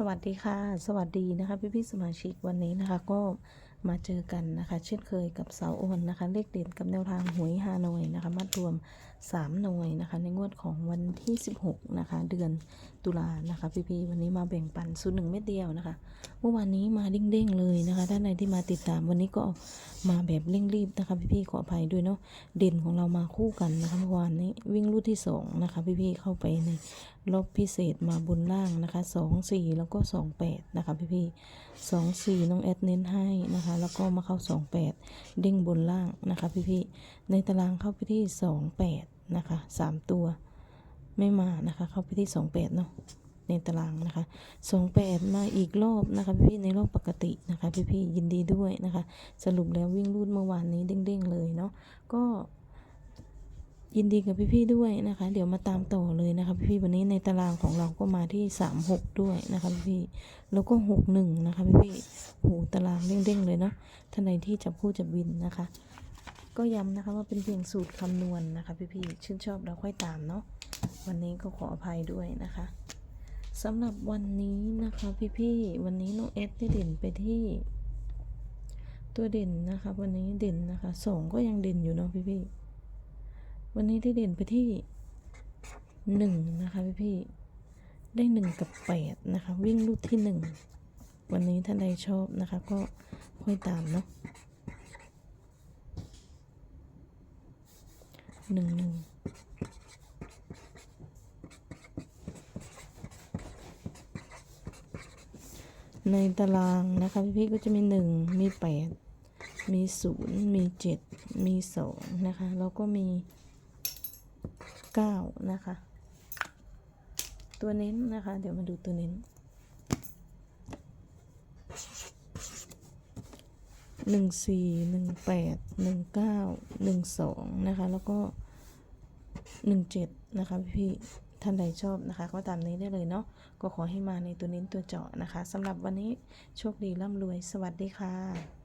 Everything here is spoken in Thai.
สวัสดีค่ะ สวัสดีนะคะพี่พี่สมาชิกวันนี้นะคะก็ มาเจอกันนะคะ เช่นเคยกับเสาโอนนะคะ เลขเด่นกับแนวทางหวยฮานอยนะคะมัดรวม 3 หน่วยนะคะ ในงวดของวันที่ 16 นะคะ เดือนตุลานะคะพี่พี่ๆวันนี้มาแบ่งปันสูตรหนึ่งเม็ดเดียวนะคะ เมื่อวานนี้มาเด้งๆเลยนะคะท่านใดที่มาติดตามวันนี้ก็มาแบบเร่งรีบนะคะพี่พี่ๆขออภัยด้วยเนาะเด่นของเรามาคู่กันนะคะเมื่อวานนี้วิ่งรูดที่สองนะคะพี่พี่ๆเข้าไปในลบพิเศษมาบนล่างนะคะสองสี่แล้วก็สองแปดนะคะพี่พี่สองสี่น้องแอดเน้นให้นะคะแล้วก็มาเข้าสองแปดเด้งบนล่างนะคะ พี่พี่ในตารางเข้าไปที่สองแปดนะคะสามตัวไม่มานะคะ เข้าไปที่สองแปดเนาะในตารางนะคะสองแปดมาอีกรอบนะคะ พี่พี่ในรอบปกตินะคะ พี่พี่ยินดีด้วยนะคะ สรุปแล้ววิ่งรูดเมื่อวานนี้เด้งๆเลยเนาะก็ยินดีกับพี่ๆด้วยนะคะ เดี๋ยวมาตามต่อ นะคะพี่ๆวันนี้ในตารางของเราก็มาที่สามหกด้วยนะคะพี่ๆแล้วก็หกหนึ่งนะคะพี่ๆโหตารางเด้งๆเลยเนาะท่านใดที่จับคู่จับวินนะคะ ก็ย้ำนะคะว่าเป็นเพียงสูตรคำนวณนะคะพี่ๆชื่นชอบเราค่อยตามเนาะวันนี้ก็ขออภัยด้วยนะคะสำหรับวันนี้นะคะพี่ๆวันนี้น้องเอสได้เด่นไปที่ ตัวเด่นนะคะ วันนี้เด่นนะคะสองก็ยังเด่นอยู่เนาะพี่ๆวันนี้ได้เด่นไปที่ หนึ่งนะคะพี่พี่ได้หนึ่งกับแปดนะคะ วิ่งลูกที่หนึ่งวันนี้ท่านใดชอบนะคะ ก็ค่อยตามเนาะหนึ่งหนึ่งในตารางนะคะพี่พี่ก็จะมีหนึ่งมีแปดมีศูนย์มีเจ็ดมีสองนะคะ แล้วก็มีเก้านะคะ ตัวเน้นนะคะ เดี๋ยวมาดูตัวเน้นหนึ่งสี่หนึ่งแปดหนึ่งเก้าหนึ่งสองนะคะ แล้วก็หนึ่งเจ็ดนะคะพี่ท่านใดชอบนะคะ ก็ตามนี้ได้เลยเนาะก็ขอให้มาในตัวเน้นตัวเจาะนะคะสำหรับวันนี้โชคดีร่ำรวย สวัสดีค่ะ